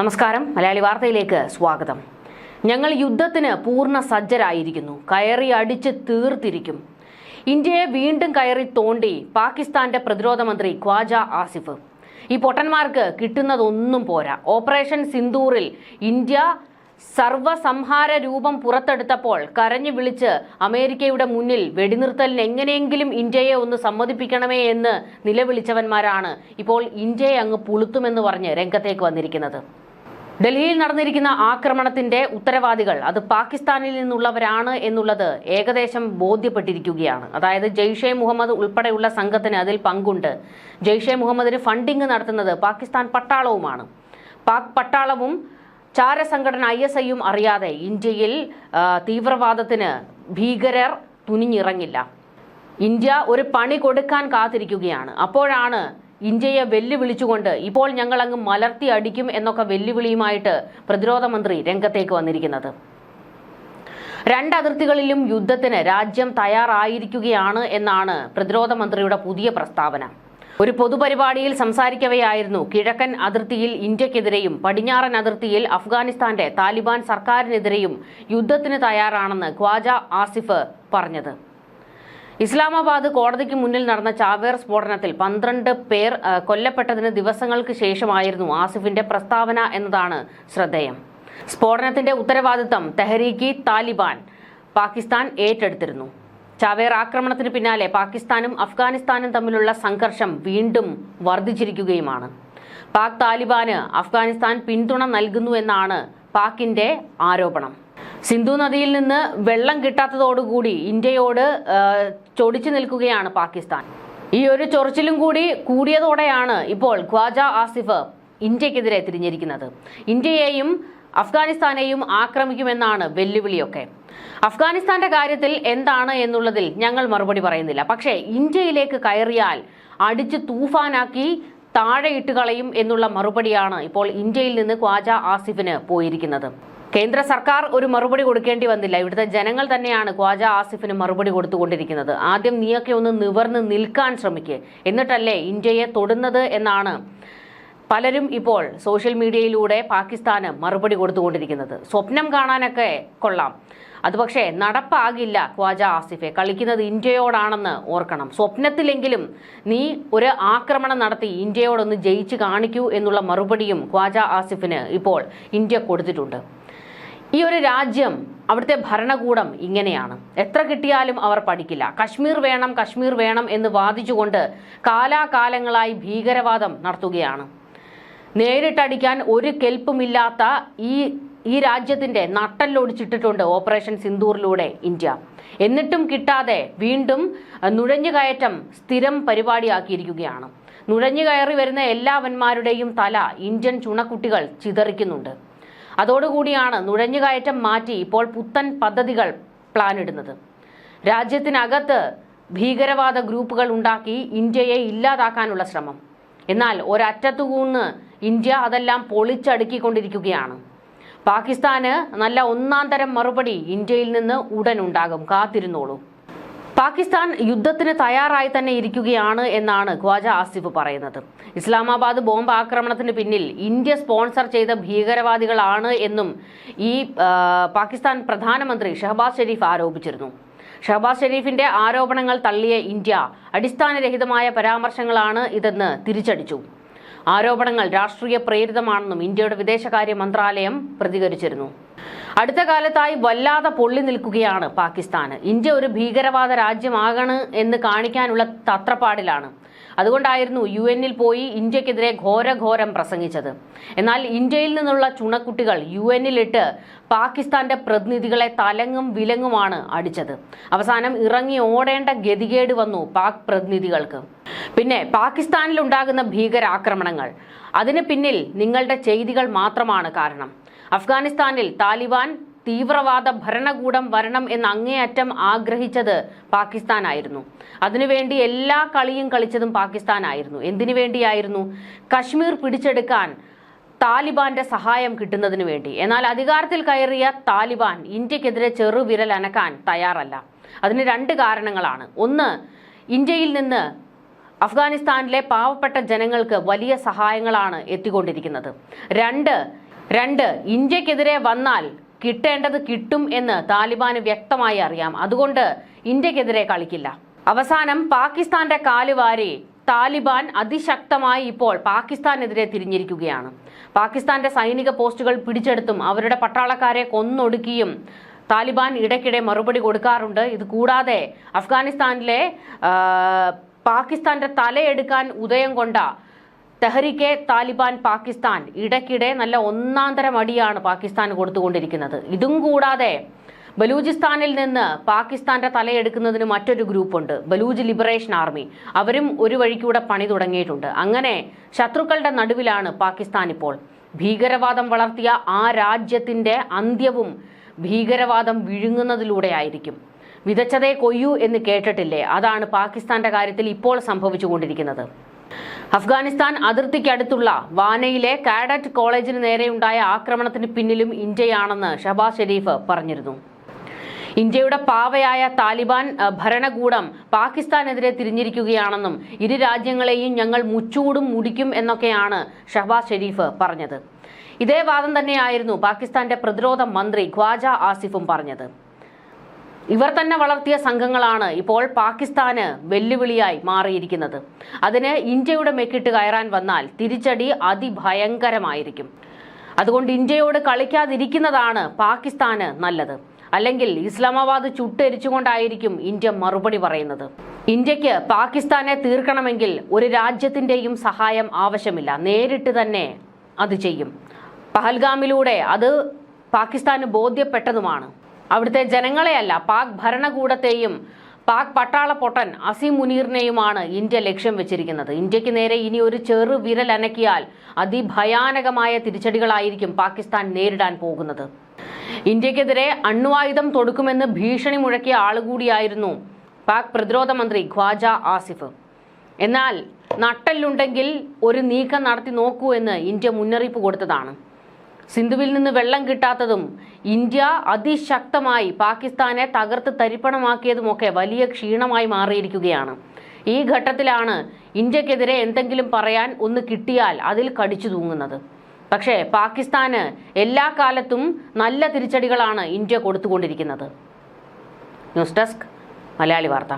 നമസ്കാരം. മലയാളി വാർത്തയിലേക്ക് സ്വാഗതം. ഞങ്ങൾ യുദ്ധത്തിന് പൂർണ സജ്ജരായിരിക്കുന്നു. കയറി അടിച്ച് തീർത്തിരിക്കും. ഇന്ത്യയെ വീണ്ടും കയറി തോണ്ടി പാകിസ്ഥാന്റെ പ്രതിരോധ മന്ത്രി ഖ്വാജ ആസിഫ്. ഈ പൊട്ടന്മാർക്ക് കിട്ടുന്നതൊന്നും പോരാ. ഓപ്പറേഷൻ സിന്ദൂറിൽ ഇന്ത്യ സർവസംഹാര രൂപം പുറത്തെടുത്തപ്പോൾ കരഞ്ഞു വിളിച്ച് അമേരിക്കയുടെ മുന്നിൽ വെടിനിർത്തലിന് എങ്ങനെയെങ്കിലും ഇന്ത്യയെ ഒന്ന് സമ്മതിപ്പിക്കണമേ എന്ന് നിലവിളിച്ചവന്മാരാണ് ഇപ്പോൾ ഇന്ത്യയെ അങ്ങ് പുളുത്തുമെന്ന് പറഞ്ഞ് രംഗത്തേക്ക് വന്നിരിക്കുന്നത്. ഡൽഹിയിൽ നടന്നിരിക്കുന്ന ആക്രമണത്തിന്റെ ഉത്തരവാദികൾ അത് പാകിസ്ഥാനിൽ നിന്നുള്ളവരാണ് എന്നുള്ളത് ഏകദേശം ബോധ്യപ്പെട്ടിരിക്കുകയാണ്. അതായത് ജെയ്ഷെ മുഹമ്മദ് ഉൾപ്പെടെയുള്ള സംഘത്തിന് അതിൽ പങ്കുണ്ട്. ജെയ്ഷെ മുഹമ്മദിന് ഫണ്ടിങ് നടത്തുന്നത് പാകിസ്ഥാൻ പട്ടാളവുമാണ്. പാക് പട്ടാളവും ചാരസംഘടന ഐ എസ് ഐയും അറിയാതെ ഇന്ത്യയിൽ തീവ്രവാദത്തിന് ഭീകരർ തുനിഞ്ഞിറങ്ങില്ല. ഇന്ത്യ ഒരു പണി കൊടുക്കാൻ കാത്തിരിക്കുകയാണ്. അപ്പോഴാണ് ഇന്ത്യയെ വെല്ലുവിളിച്ചുകൊണ്ട് ഇപ്പോൾ ഞങ്ങൾ അങ്ങ് മലർത്തി അടിക്കും എന്നൊക്കെ വെല്ലുവിളിയുമായിട്ട് പ്രതിരോധ മന്ത്രി രംഗത്തേക്ക് വന്നിരിക്കുന്നത്. രണ്ട് അതിർത്തികളിലും യുദ്ധത്തിന് രാജ്യം തയ്യാറായിരിക്കുകയാണ് എന്നാണ് പ്രതിരോധ മന്ത്രിയുടെ പുതിയ പ്രസ്താവന. ഒരു പൊതുപരിപാടിയിൽ സംസാരിക്കവെയായിരുന്നു കിഴക്കൻ അതിർത്തിയിൽ ഇന്ത്യക്കെതിരെയും പടിഞ്ഞാറൻ അതിർത്തിയിൽ അഫ്ഗാനിസ്ഥാന്റെ താലിബാൻ സർക്കാരിനെതിരെയും യുദ്ധത്തിന് തയ്യാറാണെന്ന് ഖ്വാജ ആസിഫ് പറഞ്ഞത്. ഇസ്ലാമാബാദ് കോടതിക്ക് മുന്നിൽ നടന്ന ചാവേർ സ്ഫോടനത്തിൽ പന്ത്രണ്ട് പേർ കൊല്ലപ്പെട്ടതിന് ദിവസങ്ങൾക്ക് ശേഷമായിരുന്നു ആസിഫിന്റെ പ്രസ്താവന എന്നതാണ് ശ്രദ്ധേയം. സ്ഫോടനത്തിന്റെ ഉത്തരവാദിത്തം തെഹരീക്കി താലിബാൻ പാകിസ്ഥാൻ ഏറ്റെടുത്തിരുന്നു. ചാവേർ ആക്രമണത്തിന് പിന്നാലെ പാകിസ്ഥാനും അഫ്ഗാനിസ്ഥാനും തമ്മിലുള്ള സംഘർഷം വീണ്ടും വർദ്ധിച്ചിരിക്കുകയുമാണ്. പാക് താലിബാന് അഫ്ഗാനിസ്ഥാൻ പിന്തുണ നൽകുന്നു എന്നാണ് പാക്കിന്റെ ആരോപണം. സിന്ധു നദിയിൽ നിന്ന് വെള്ളം കിട്ടാത്തതോടുകൂടി ഇന്ത്യയോട് ചൊടിച്ചു നിൽക്കുകയാണ് പാകിസ്ഥാൻ. ഈ ഒരു ചൊറിച്ചിലും കൂടി കൂടിയതോടെയാണ് ഇപ്പോൾ ഖ്വാജ ആസിഫ് ഇന്ത്യക്കെതിരെ തിരിഞ്ഞിരിക്കുന്നത്. ഇന്ത്യയെയും അഫ്ഗാനിസ്ഥാനെയും ആക്രമിക്കുമെന്നാണ് വെല്ലുവിളിയൊക്കെ. അഫ്ഗാനിസ്ഥാന്റെ കാര്യത്തിൽ എന്താണ് എന്നുള്ളതിൽ ഞങ്ങൾ മറുപടി പറയുന്നില്ല. പക്ഷേ ഇന്ത്യയിലേക്ക് കയറിയാൽ അടിച്ച് തൂഫാനാക്കി താഴെയിട്ട് കളയും എന്നുള്ള മറുപടിയാണ് ഇപ്പോൾ ഇന്ത്യയിൽ നിന്ന് ഖ്വാജ ആസിഫിന് പോയിരിക്കുന്നത്. കേന്ദ്ര സർക്കാർ ഒരു മറുപടി കൊടുക്കേണ്ടി വന്നില്ല. ഇവിടുത്തെ ജനങ്ങൾ തന്നെയാണ് ഖ്വാജ ആസിഫിന് മറുപടി കൊടുത്തുകൊണ്ടിരിക്കുന്നത്. ആദ്യം നീയൊക്കെ ഒന്ന് നിവർന്ന് നിൽക്കാൻ ശ്രമിക്കുക എന്നിട്ടല്ലേ ഇന്ത്യയെ തൊടുന്നത് എന്നാണ് പലരും ഇപ്പോൾ സോഷ്യൽ മീഡിയയിലൂടെ പാകിസ്ഥാന് മറുപടി കൊടുത്തുകൊണ്ടിരിക്കുന്നത്. സ്വപ്നം കാണാനൊക്കെ കൊള്ളാം. അത് പക്ഷേ നടപ്പാകില്ല ഖ്വാജ ആസിഫെ. കളിക്കുന്നത് ഇന്ത്യയോടാണെന്ന് ഓർക്കണം. സ്വപ്നത്തിലെങ്കിലും നീ ഒരു ആക്രമണം നടത്തി ഇന്ത്യയോടൊന്ന് ജയിച്ച് കാണിക്കൂ എന്നുള്ള മറുപടിയും ഖ്വാജ ആസിഫിന് ഇപ്പോൾ ഇന്ത്യ കൊടുത്തിട്ടുണ്ട്. ഈ ഒരു രാജ്യം അവിടുത്തെ ഭരണകൂടം ഇങ്ങനെയാണ്. എത്ര കിട്ടിയാലും അവർ പഠിക്കില്ല. കശ്മീർ വേണം കശ്മീർ വേണം എന്ന് വാദിച്ചുകൊണ്ട് കാലാകാലങ്ങളായി ഭീകരവാദം നടത്തുകയാണ്. നേരിട്ടടിക്കാൻ ഒരു കെൽപ്പുമില്ലാത്ത ഈ ഈ രാജ്യത്തിന്റെ നട്ടല്ലൊടിച്ചിട്ടിട്ടുണ്ട് ഓപ്പറേഷൻ സിന്ദൂറിലൂടെ ഇന്ത്യ. എന്നിട്ടും കിട്ടാതെ വീണ്ടും നുഴഞ്ഞുകയറ്റം സ്ഥിരം പരിപാടിയാക്കിയിരിക്കുകയാണ്. നുഴഞ്ഞു കയറി വരുന്ന എല്ലാവന്മാരുടെയും തല ഇന്ത്യൻ ചുണക്കുട്ടികൾ ചിതറിക്കുന്നുണ്ട്. അതോടുകൂടിയാണ് നുഴഞ്ഞുകയറ്റം മാറ്റി ഇപ്പോൾ പുത്തൻ പദ്ധതികൾ പ്ലാനിടുന്നത്. രാജ്യത്തിനകത്ത് ഭീകരവാദ ഗ്രൂപ്പുകൾ ഉണ്ടാക്കി ഇന്ത്യയെ ഇല്ലാതാക്കാനുള്ള ശ്രമം. എന്നാൽ ഒരറ്റത്തുകൂന്ന് ഇന്ത്യ അതെല്ലാം പൊളിച്ചടുക്കിക്കൊണ്ടിരിക്കുകയാണ്. പാകിസ്ഥാന് നല്ല ഒന്നാം തരം മറുപടി ഇന്ത്യയിൽ നിന്ന് ഉടൻ ഉണ്ടാകും കാത്തിരുന്നോളൂ. പാകിസ്ഥാൻ യുദ്ധത്തിന് തയ്യാറായി തന്നെ ഇരിക്കുകയാണ് എന്നാണ് ഖ്വാജ ആസിഫ് പറയുന്നത്. ഇസ്ലാമാബാദ് ബോംബ് ആക്രമണത്തിന് പിന്നിൽ ഇന്ത്യ സ്പോൺസർ ചെയ്ത ഭീകരവാദികളാണ് എന്നും ഈ പാകിസ്ഥാൻ പ്രധാനമന്ത്രി ഷഹബാസ് ഷെരീഫ് ആരോപിച്ചിരുന്നു. ഷഹബാസ് ഷെരീഫിന്റെ ആരോപണങ്ങൾ തള്ളിയ ഇന്ത്യ അടിസ്ഥാനരഹിതമായ പരാമർശങ്ങളാണ് ഇതെന്ന് തിരിച്ചടിച്ചു. ആരോപണങ്ങൾ രാഷ്ട്രീയ പ്രേരിതമാണെന്നും ഇന്ത്യയുടെ വിദേശകാര്യ മന്ത്രാലയം പ്രതികരിച്ചിരുന്നു. അടുത്ത കാലത്തായി വല്ലാതെ പൊള്ളി നിൽക്കുകയാണ് പാകിസ്ഥാന് ഇന്ത്യ ഒരു ഭീകരവാദ രാജ്യമാകണ് എന്ന് കാണിക്കാനുള്ള തത്രപ്പാടിലാണ്. അതുകൊണ്ടായിരുന്നു യു എന്നിൽ പോയി ഇന്ത്യക്കെതിരെ ഘോരഘോരം പ്രസംഗിച്ചത്. എന്നാൽ ഇന്ത്യയിൽ നിന്നുള്ള ചുണക്കുട്ടികൾ യു എന്നിലിട്ട് പാകിസ്ഥാന്റെ പ്രതിനിധികളെ തലങ്ങും വിലങ്ങുമാണ് അടിച്ചത്. അവസാനം ഇറങ്ങി ഓടേണ്ട ഗതികേട് വന്നു പാക് പ്രതിനിധികൾക്ക്. പിന്നെ പാകിസ്ഥാനിൽ ഉണ്ടാകുന്ന ഭീകരാക്രമണങ്ങൾ. അതിന് പിന്നിൽ നിങ്ങളുടെ ചെയ്തികൾ മാത്രമാണ് കാരണം. അഫ്ഗാനിസ്ഥാനിൽ താലിബാൻ തീവ്രവാദ ഭരണകൂടം വരണം എന്ന് അങ്ങേയറ്റം ആഗ്രഹിച്ചത് പാകിസ്ഥാനായിരുന്നു. അതിനുവേണ്ടി എല്ലാ കളിയും കളിച്ചതും പാകിസ്ഥാനായിരുന്നു. എന്തിനു വേണ്ടിയായിരുന്നു കശ്മീർ പിടിച്ചെടുക്കാൻ താലിബാന്റെ സഹായം കിട്ടുന്നതിന് വേണ്ടി. എന്നാൽ അധികാരത്തിൽ കയറിയ താലിബാൻ ഇന്ത്യക്കെതിരെ ചെറുവിരൽ അനക്കാൻ തയ്യാറല്ല. അതിന് രണ്ട് കാരണങ്ങളാണ്. ഒന്ന് ഇന്ത്യയിൽ നിന്ന് അഫ്ഗാനിസ്ഥാനിലെ പാവപ്പെട്ട ജനങ്ങൾക്ക് വലിയ സഹായങ്ങളാണ് എത്തിക്കൊണ്ടിരിക്കുന്നത്. രണ്ട് രണ്ട് ഇന്ത്യക്കെതിരെ വന്നാൽ കിട്ടേണ്ടത് കിട്ടും എന്ന് താലിബാന് വ്യക്തമായി അറിയാം. അതുകൊണ്ട് ഇന്ത്യക്കെതിരെ കളിക്കില്ല. അവസാനം പാകിസ്ഥാന്റെ കാലുവാരി താലിബാൻ അതിശക്തമായി ഇപ്പോൾ പാകിസ്ഥാനെതിരെ തിരിഞ്ഞിരിക്കുകയാണ്. പാകിസ്ഥാന്റെ സൈനിക പോസ്റ്റുകൾ പിടിച്ചെടുത്തും അവരുടെ പട്ടാളക്കാരെ കൊന്നൊടുക്കിയും താലിബാൻ ഇടയ്ക്കിടെ മറുപടി കൊടുക്കാറുണ്ട്. ഇത് കൂടാതെ അഫ്ഗാനിസ്ഥാനിലെ പാകിസ്ഥാന്റെ തലയെടുക്കാൻ ഉദയം കൊണ്ട തെഹരിക്കെ താലിബാൻ പാകിസ്ഥാൻ ഇടയ്ക്കിടെ നല്ല ഒന്നാന്തരം അടിയാണ് പാകിസ്ഥാൻ കൊടുത്തുകൊണ്ടിരിക്കുന്നത്. ഇതും കൂടാതെ ബലൂചിസ്ഥാനിൽ നിന്ന് പാകിസ്ഥാന്റെ തലയെടുക്കുന്നതിന് മറ്റൊരു ഗ്രൂപ്പുണ്ട് ബലൂജ് ലിബറേഷൻ ആർമി. അവരും ഒരു വഴിക്കൂടെ പണി തുടങ്ങിയിട്ടുണ്ട്. അങ്ങനെ ശത്രുക്കളുടെ നടുവിലാണ് പാകിസ്ഥാൻ ഇപ്പോൾ. ഭീകരവാദം വളർത്തിയ ആ രാജ്യത്തിന്റെ അന്ത്യവും ഭീകരവാദം വിഴുങ്ങുന്നതിലൂടെ ആയിരിക്കും. വിതച്ചതേ കൊയ്യൂ എന്ന് കേട്ടിട്ടില്ലേ? അതാണ് പാകിസ്ഥാന്റെ കാര്യത്തിൽ ഇപ്പോൾ സംഭവിച്ചുകൊണ്ടിരിക്കുന്നത്. അഫ്ഗാനിസ്ഥാൻ അതിർത്തിക്കടുത്തുള്ള വാനയിലെ കാഡറ്റ് കോളേജിന് നേരെയുണ്ടായ ആക്രമണത്തിന് പിന്നിലും ഇന്ത്യയാണെന്ന് ഷഹബാസ് ഷെരീഫ് പറഞ്ഞിരുന്നു. ഇന്ത്യയുടെ പാവയായ താലിബാൻ ഭരണകൂടം പാകിസ്ഥാനെതിരെ തിരിഞ്ഞിരിക്കുകയാണെന്നും ഇരു രാജ്യങ്ങളെയും ഞങ്ങൾ മുച്ചൂടും മുടിക്കും എന്നൊക്കെയാണ് ഷഹബാസ് ഷെരീഫ് പറഞ്ഞത്. ഇതേ വാദം തന്നെയായിരുന്നു പാകിസ്ഥാന്റെ പ്രതിരോധ മന്ത്രി ഖ്വാജ ആസിഫും പറഞ്ഞത്. ഇവർ തന്നെ വളർത്തിയ സംഘങ്ങളാണ് ഇപ്പോൾ പാകിസ്ഥാന് വെല്ലുവിളിയായി മാറിയിരിക്കുന്നത്. അതിന് ഇന്ത്യയുടെ മെക്കിട്ട് കയറാൻ വന്നാൽ തിരിച്ചടി അതിഭയങ്കരമായിരിക്കും. അതുകൊണ്ട് ഇന്ത്യയോട് കളിക്കാതിരിക്കുന്നതാണ് പാകിസ്ഥാന് നല്ലത്. അല്ലെങ്കിൽ ഇസ്ലാമാബാദ് ചുട്ടെരിച്ചുകൊണ്ടായിരിക്കും ഇന്ത്യ മറുപടി പറയുന്നത്. ഇന്ത്യയ്ക്ക് പാകിസ്ഥാനെ തീർക്കണമെങ്കിൽ ഒരു രാജ്യത്തിന്റെയും സഹായം ആവശ്യമില്ല. നേരിട്ട് തന്നെ അത് ചെയ്യും. പഹൽഗാമിലൂടെ അത് പാകിസ്ഥാന് ബോധ്യപ്പെട്ടതുമാണ്. അവിടുത്തെ ജനങ്ങളെയല്ല പാക് ഭരണകൂടത്തെയും പാക് പട്ടാള പൊട്ടൻ അസീം മുനീറിനെയുമാണ് ഇന്ത്യ ലക്ഷ്യം വെച്ചിരിക്കുന്നത്. ഇന്ത്യയ്ക്ക് നേരെ ഇനി ഒരു ചെറു വിരൽ അനക്കിയാൽ അതിഭയാനകമായ തിരിച്ചടികളായിരിക്കും പാകിസ്ഥാൻ നേരിടാൻ പോകുന്നത്. ഇന്ത്യക്കെതിരെ അണ്വായുധം തൊടുക്കുമെന്ന് ഭീഷണി മുഴക്കിയ ആളുകൂടിയായിരുന്നു പാക് പ്രതിരോധ മന്ത്രി ഖ്വാജ ആസിഫ്. എന്നാൽ നട്ടല്ലുണ്ടെങ്കിൽ ഒരു നീക്കം നടത്തി നോക്കൂ എന്ന് ഇന്ത്യ മുന്നറിയിപ്പ് കൊടുത്തതാണ്. സിന്ധുവിൽ നിന്ന് വെള്ളം കിട്ടാത്തതും ഇന്ത്യ അതിശക്തമായി പാകിസ്ഥാനെ തകർത്ത് തരിപ്പണമാക്കിയതുമൊക്കെ വലിയ ക്ഷീണമായി മാറിയിരിക്കുകയാണ്. ഈ ഘട്ടത്തിലാണ് ഇന്ത്യക്കെതിരെ എന്തെങ്കിലും പറയാൻ ഒന്ന് കിട്ടിയാൽ അതിൽ കടിച്ചു തൂങ്ങുന്നത്. പക്ഷേ പാകിസ്ഥാന് എല്ലാ കാലത്തും നല്ല തിരിച്ചടികളാണ് India കൊടുത്തുകൊണ്ടിരിക്കുന്നത്. News desk Malayali Vartha.